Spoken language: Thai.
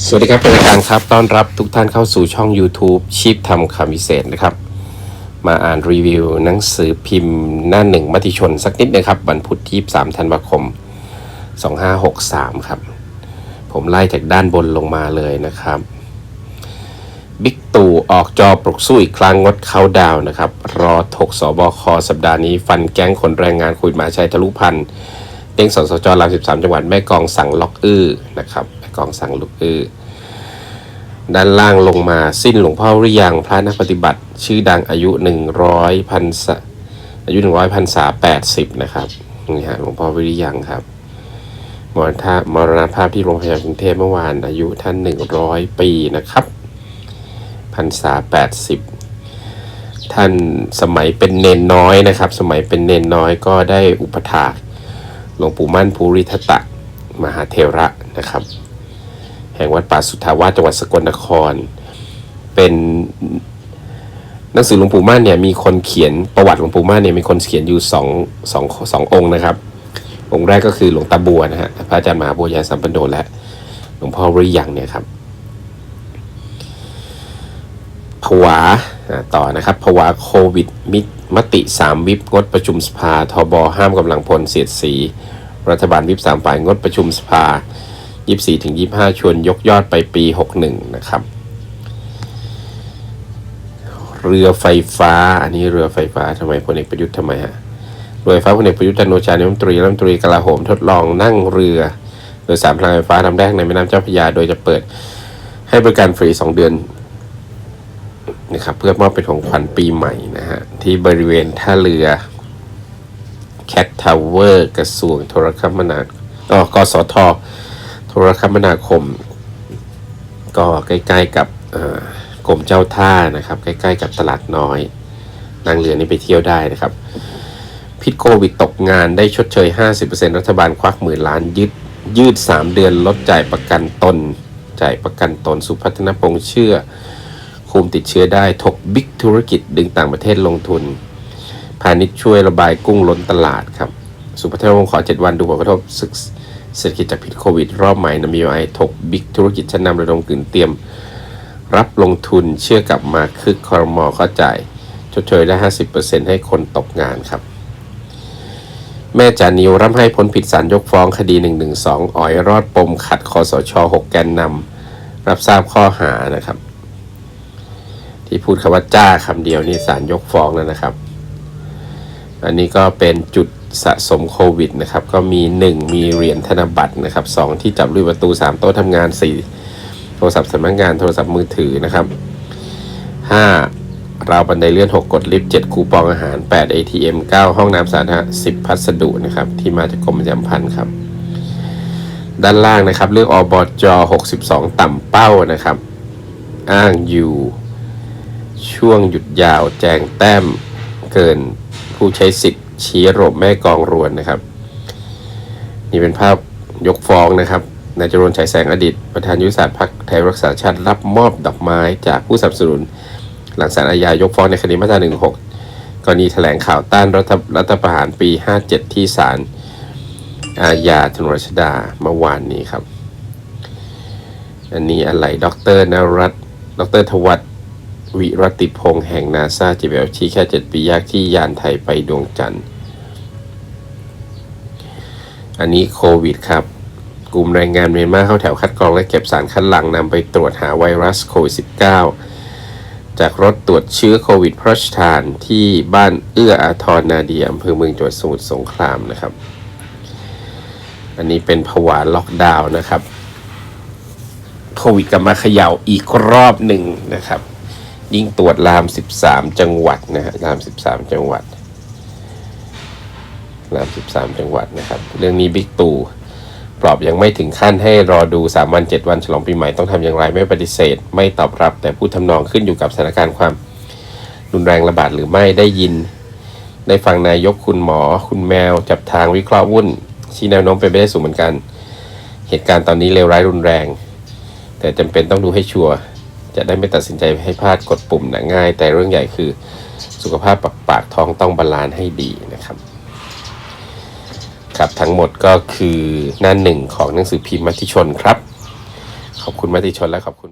สวัสดีครับเป็นรายการครับ ต้อนรับทุกท่านเข้าสู่ช่อง YouTube ชีพทำคำวิเศษนะครับ มาอ่านรีวิวหนังสือพิมพ์หน้าหนึ่งมติชนสักนิดนะครับ วันพุธที่3ธันวาคม 2563 ครับ ผมไล่จากด้านบนลงมาเลยนะครับ บิ๊กตู่ออกจอปลุกสู้อีกครั้งงดเข้าดาวนะครับ รอถกสบคสัปดาห์นี้ฟันแก๊งคนแรงงานคุยหมาชัยทะลุพันเด้งสสจราม13 จังหวัดแม่กองสั่งล็อกอื้อนะครับ กองสั่งล็อกอื้อด้านล่างลงมาสิ้นหลวงพ่อหรือยังพระนักปฏิบัติ ชื่อดังอายุหนึ่งร้อยพันษาอายุหนึ่งร้อยพันษาแปดสิบนะครับนี่ฮะหลวงพ่อวิริยังครับมรณามรณภาพที่โรงพยาบาลกรุงเทพเมื่อวาน อายุท่านหนึ่งร้อยปีนะครับพรรษาแปดสิบท่านสมัยเป็นเนนน้อยนะครับ สมัยเป็นเนนน้อยก็ได้อุปถากหลวงปู่มั่นภูริทัตะ มหาเทระนะครับ ห่งวัดป่าสุทธาวาสจังหวัดสกลนคร เป็นหนังสือหลวงปู่ม่านเนี่ยมีคนเขียนประวัติหลวงปู่ม่านเนี่ยมีคนเขียนอยู่สองสองสององค์นะครับ องค์แรกก็คือหลวงตาบัวนะฮะพระอาจารย์มหาบัวยาสัมปันโนและหลวงพ่อริยังเนี่ยครับผวาต่อนะครับผวาโควิดมิมติสามวิปงดประชุมสภาทบห้ามกำลังพลเสียดสี รัฐบาลวิปสามฝ่ายงดประชุมสภา 24ถึง25 ชวนยกยอดไปปี 61 นะครับ เรือไฟฟ้า อันนี้เรือไฟฟ้าทำไมพลเอกประยุทธ์ทำไมฮะเรือไฟฟ้าพลเอกประยุทธ์จันโอชานารัฐมนตรีรัฐมนตรีกลาโหมทดลองนั่งเรือโดยสารพลังไฟฟ้าลำแรกในแม่น้ำเจ้าพระยาโดยจะเปิดให้บริการฟรี 2 เดือนนะครับเพื่อมอบเป็นของขวัญปีใหม่นะฮะที่บริเวณท่าเรือแคททาวเวอร์กระทรวงโทรคมนาอ๋อกสท โทรคมนาคม ก็ใกล้ ๆกับกรมเจ้าท่านะครับ ใกล้ ๆ กับตลาดน้อยนั่งเรือนี้ไปเที่ยวได้นะครับ พิษโควิดตกงานได้ชดเชย 50%รัฐบาลควักหมื่นล้านยืดยืด 3 เดือนลดจ่ายประกันตน จ่ายประกันตนสุพัฒนพงษ์เชื่อ คุมติดเชื้อได้ถกบิ๊กธุรกิจดึงต่างประเทศลงทุน พาณิชย์ช่วยระบายกุ้งล้นตลาดครับ สุพัฒนพงษ์ขอ 7 วันดูผลกระทบศึก เศรษฐกิจจากพิษโควิด รอบใหม่นำ BOI ถกบิ๊กธุรกิจชั้นนำระดมกลืนเตรียม รับลงทุนเชื่อกลับมาคึกคอรมอเข้าจ่ายชดเชยได้ 50%ให้คนตกงานครับ แม่จานิวร่ำให้พ้นผิดสารยกฟ้องคดี 112 อ๋อยรอดปมขัดคอสช 6 แกนนำรับทราบข้อหานะครับ ที่พูดคำว่าจ้าคำเดียวนี่สารยกฟ้องแล้วนะครับ อันนี้ก็เป็นจุด สะสมโควิดนะครับก็มี 1 มีเหรียญธนบัตรนะครับ2ที่จับรูปประตู 3 โต๊ะทำงาน 4 โทรศัพท์สำนักงานโทรศัพท์มือถือนะครับ 5 ราวบันไดเลื่อน 6 กดลิฟต์7คูปองอาหาร 8 ATM 9 ห้องน้ำสาธารณะ10 พัสดุนะครับที่มาจากกรมประชาสัมพันธ์ครับ ด้านล่างนะครับเรื่องอบจ62 ต่ำเป้านะครับ อ้างอยู่ช่วงหยุดยาวแจงแต้มเกินผู้ใช้สิทธิ์ ชี้ระบบแม่กองรวนนะครับ นี่เป็นภาพยกฟ้องนะครับนายจรนชัยแสงอดีต ประธานยุทธศาสตร์พรรคไทยรักษาชาติรับมอบดอกไม้จากผู้สนับสนุน หลังสารอาญายกฟ้องในคดีมาตรา16กรณีแถลงข่าวต้านรัฐรัฐประหารปี 57 ที่ศาลอาญาถนนรัชดาเมื่อวานนี้ครับ อันนี้อะไร ดรนรัตดรทวัต วิรติพงษ์แห่งนาซาจีเบลชี้แค่7ปียากที่ยานไทยไปดวงจันทร์ อันนี้โควิดครับกลุ่มแรงงานเมียนมาเข้าแถวคัดกรองและเก็บสารคัดหลั่งนำไปตรวจหาไวรัสโควิด -19 จากรถตรวจเชื้อโควิดพระราชทานที่บ้านเอื้ออาทรนาเดียอำเภอเมืองจังหวัดสมุทรสงครามนะครับ อันนี้เป็นผวาล็อกดาวน์นะครับ โควิดกลับมาเขย่าอีกรอบหนึ่งนะครับ ยิ่งตรวจราม 13 จังหวัดนะฮะราม 13 จังหวัดราม 13 จังหวัดนะครับ เรื่องนี้บิ๊กตู่ปลอบยังไม่ถึงขั้นให้รอดู 3 วัน 7 วันฉลองปีใหม่ต้องทำอย่างไรไม่ปฏิเสธ ไม่ตอบรับแต่พูดทำนองขึ้นอยู่กับสถานการณ์ความรุนแรงระบาดหรือไม่ได้ยิน ได้ฟังนายกคุณหมอ คุณแมว จับทางวิเคราะห์วุ่นชี้แนวโน้มเป็นไปได้สูงเหมือนกัน เหตุการณ์ตอนนี้เลวร้ายรุนแรง แต่จำเป็นต้องดูให้ชัวร์ จะได้ไม่ตัดสินใจให้พลาดกดปุ่มนะง่าย แต่เรื่องใหญ่คือสุขภาพปากปากท้องต้องบาลานซ์ให้ดีนะครับ ครับทั้งหมดก็คือหน้าหนึ่งของหนังสือพิมพ์มติชนครับ ขอบคุณมติชนและขอบคุณ